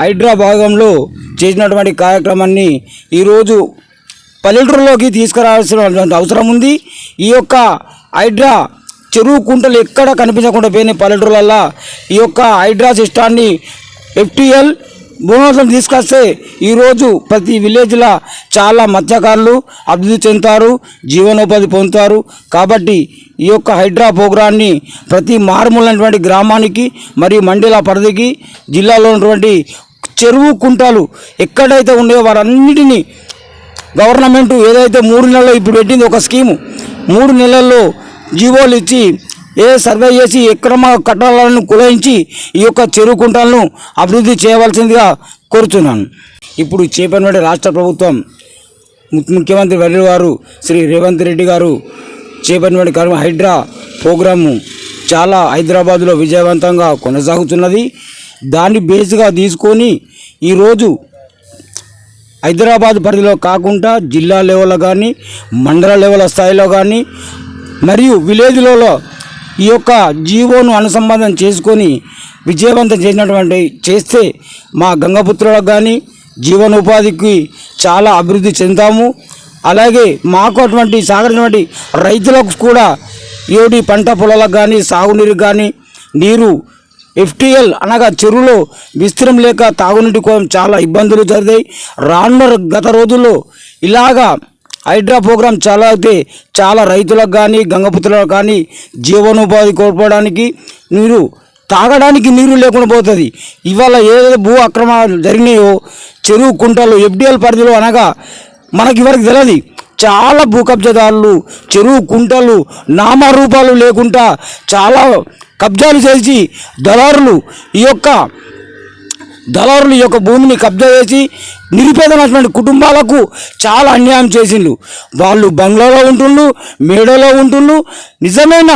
హైడ్రా భాగంలో చేసినటువంటి కార్యక్రమాన్ని ఈరోజు పల్లెటూరులోకి తీసుకురావాల్సిన అవసరం ఉంది. ఈ యొక్క హైడ్రా చెరువు కుంటలు ఎక్కడ కనిపించకుండా పోయిన పల్లెటూరులల్లో? ఈ యొక్క హైడ్రా సిస్టాన్ని ఎఫ్టిఎల్ బోనసం తీసుకొస్తే ఈరోజు ప్రతి విలేజ్లో చాలా మత్స్యకారులు అభివృద్ధి చెందుతారు జీవనోపాధి పొందుతారు. కాబట్టి ఈ యొక్క హైడ్రా ప్రోగ్రాన్ని ప్రతి మారుమూలైనటువంటి గ్రామానికి మరియు మండల పరిధికి జిల్లాలో ఉన్నటువంటి చెరువు కుంటాలు ఎక్కడైతే ఉండేవో వారన్నిటినీ గవర్నమెంట్ ఏదైతే మూడు నెలల్లో ఇప్పుడు పెట్టింది ఒక స్కీము మూడు నెలల్లో జీవోలు ఇచ్చి ఏ సర్వే చేసి ఎక్రమ కట్టాలను కులయించి ఈ యొక్క చెరువు కుంటాలను అభివృద్ధి చేయవలసిందిగా కోరుతున్నాను. ఇప్పుడు చేపట్టిన రాష్ట్ర ప్రభుత్వం ముఖ్యమంత్రి వర్యుల వారు శ్రీ రేవంత్ రెడ్డి గారు చేపట్టిన కార్యక్రమం హైడ్రా ప్రోగ్రాము చాలా హైదరాబాద్లో విజయవంతంగా కొనసాగుతున్నది. దాన్ని బేస్గా తీసుకొని ఈరోజు హైదరాబాద్ పరిధిలో కాకుండా జిల్లా లెవెల్లో కానీ మండల లెవెల్ స్థాయిలో కానీ మరియు విలేజ్లలో ఈ యొక్క జీవోను అనుసంధానం చేసుకొని విజయవంతం చేసినటువంటి చేస్తే మా గంగపుత్రులకు కానీ జీవనోపాధికి చాలా అభివృద్ధి చెందుతాము. అలాగే మాకు అటువంటి సాగరినటువంటి రైతులకు కూడా ఏడి పంట పొలాలకు కానీ సాగునీరు కానీ నీరు ఎఫ్టీఎల్ అనగా చెరువులో విస్తీర్ణం లేక తాగునీటి కోసం చాలా ఇబ్బందులు జరిగాయి. రానున్న గత రోజుల్లో ఇలాగా హైడ్రా ప్రోగ్రాం చాలా అయితే చాలా రైతులకు కానీ గంగపుత్రులకు కానీ జీవనోపాధి కోల్పోవడానికి నీరు తాగడానికి నీరు లేకుండా పోతుంది. ఇవాళ ఏదైతే భూ అక్రమాలు జరిగినాయో చెరువు కుంటలు ఎఫ్డిఎల్ పరిధిలో అనగా మనకి ఇవరకు తెలియదు చాలా భూ కబ్జదారులు చెరువు కుంటలు నామరూపాలు లేకుండా చాలా కబ్జాలు చేసి దళారులు ఈ యొక్క దళారులు ఈ యొక్క భూమిని కబ్జా చేసి నిరుపేదమైనటువంటి కుటుంబాలకు చాలా అన్యాయం చేసిండు వాళ్ళు బంగ్లాలో ఉంటుండ్రు మేడలో ఉంటుండ్రు నిజమైన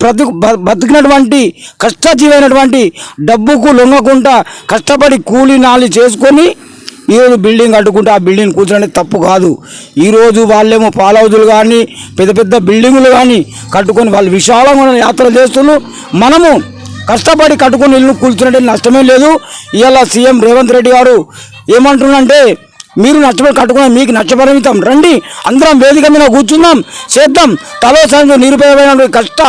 బ్రతు బతికినటువంటి కష్టజీవైనటువంటి డబ్బుకు లొంగకుండా కష్టపడి కూలి నాలి చేసుకొని ఈరోజు బిల్డింగ్ కట్టుకుంటే ఆ బిల్డింగ్ కూర్చోండి తప్పు కాదు. ఈరోజు వాళ్ళేమో పాల హౌజులు కానీ పెద్ద పెద్ద బిల్డింగులు కానీ కట్టుకొని వాళ్ళు విశాలంగా యాత్ర యాత్రలు చేస్తున్నారు. మనము కష్టపడి కట్టుకొని ఇల్లు కూల్చున్నట్టు నష్టమే లేదు. ఇవాళ సీఎం రేవంత్ రెడ్డి గారు ఏమంటున్నంటే మీరు నష్టపడి కట్టుకున్న మీకు నష్టపరిమితం. రండి అందరం వేదిక మీద కూర్చుందాం చేద్దాం. తలో సాయం నిరుపేదమైన కష్ట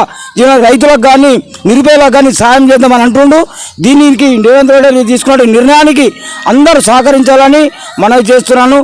రైతులకు కానీ నిరుపేదలకు కానీ సాయం చేద్దామని అంటుండు. దీనికి రేవంత్ రెడ్డి తీసుకున్న నిర్ణయానికి అందరూ సహకరించాలని మనవి చేస్తున్నాను.